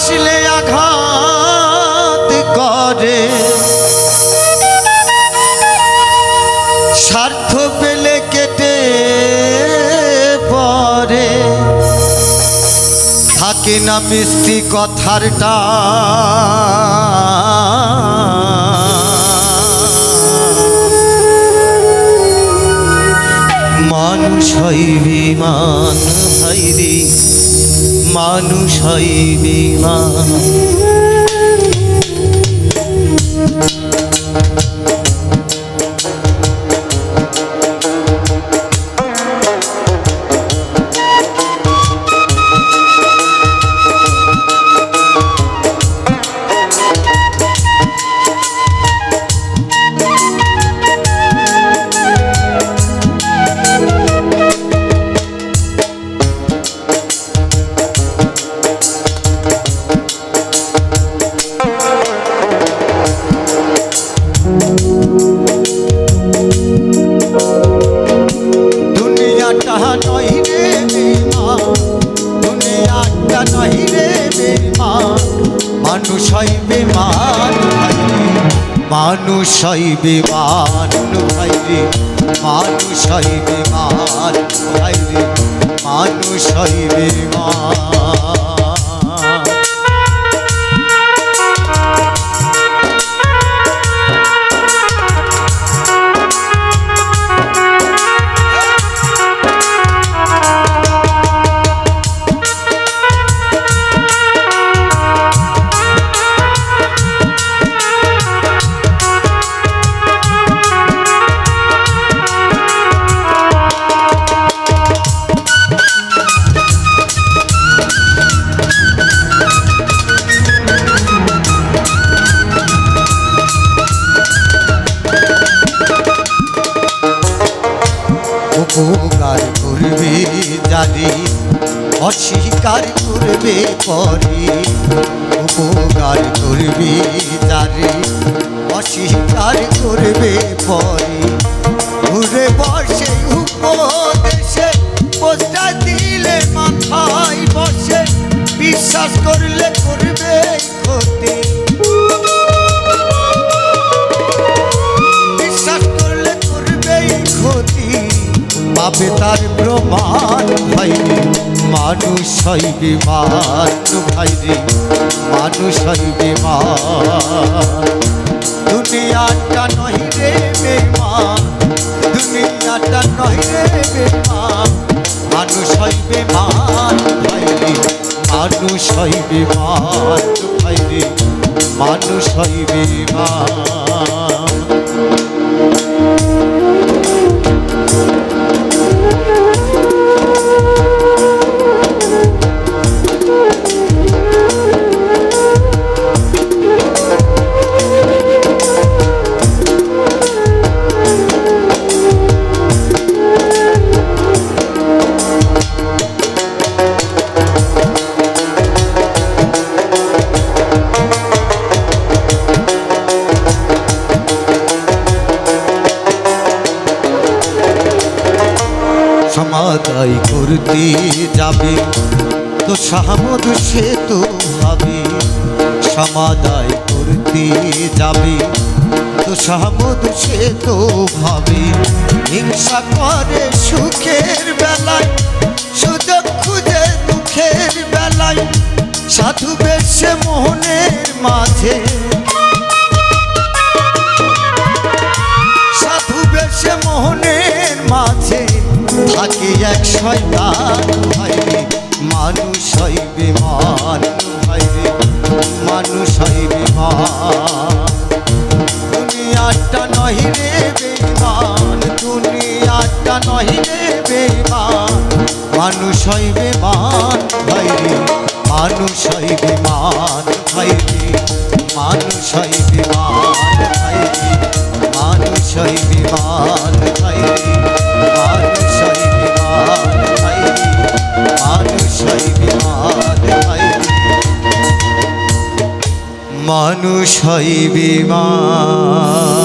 আসলে আঘাত করে। স্বার্থ পেলে কেটে পরে থাকে না মিষ্টি কথারটা মানুষ হয় বিমান হাইরে মানুষ বিমান মানুষ হয় বেমান। মানুষ হয় বেমান ভাই রে মানুষ হয় বেমান মানুষ হয় বেমান উপকার করবে জানি, অস্বীকার করবে পরে। উপকার করবে জানি, অস্বীকার করবে পরে। ঘুরে বসে উপদেশে পোস্টা দিলে মাথায় বসে। বিশ্বাস করলে করবে পাবে তার প্রমাণ ভাইরে মানুষ হয় বিমান ভাইরে, মানুষ হয় বিমান দুনিয়াটা নয় রে বেমান দুনিয়াটা নয় রে বেমান মানুষ হয় বিমান ভাইরে, মানুষ হয় বিমান ভাইরে, মানুষ বিমান সমাদায় করতে যাবে। তো সাহামদ সে তো ভাবে সমাদায় করতে যাবে। তো সাহামদ সে তো ভাবে, হিংসা করে সুখের বেলায়, সুযোগ খুঁজে দুঃখের বেলায়, সাধু বেশে মোহনের মাঝে। থাকে এক শয়তান ভাইরে মানুষ হয় বিমান ভাইরে মানুষ হয় বিমান। দুনিয়াটা নহি রে বেমান দুনিয়াটা নহি রে বেমান মানুষ হয় বিমান ভাইরে মানুষ হয় বিমান ভাইরে মানুষ হয় বিমান ভাইরে মানুষ হয় বিমান। মানুষ হয় বিমান।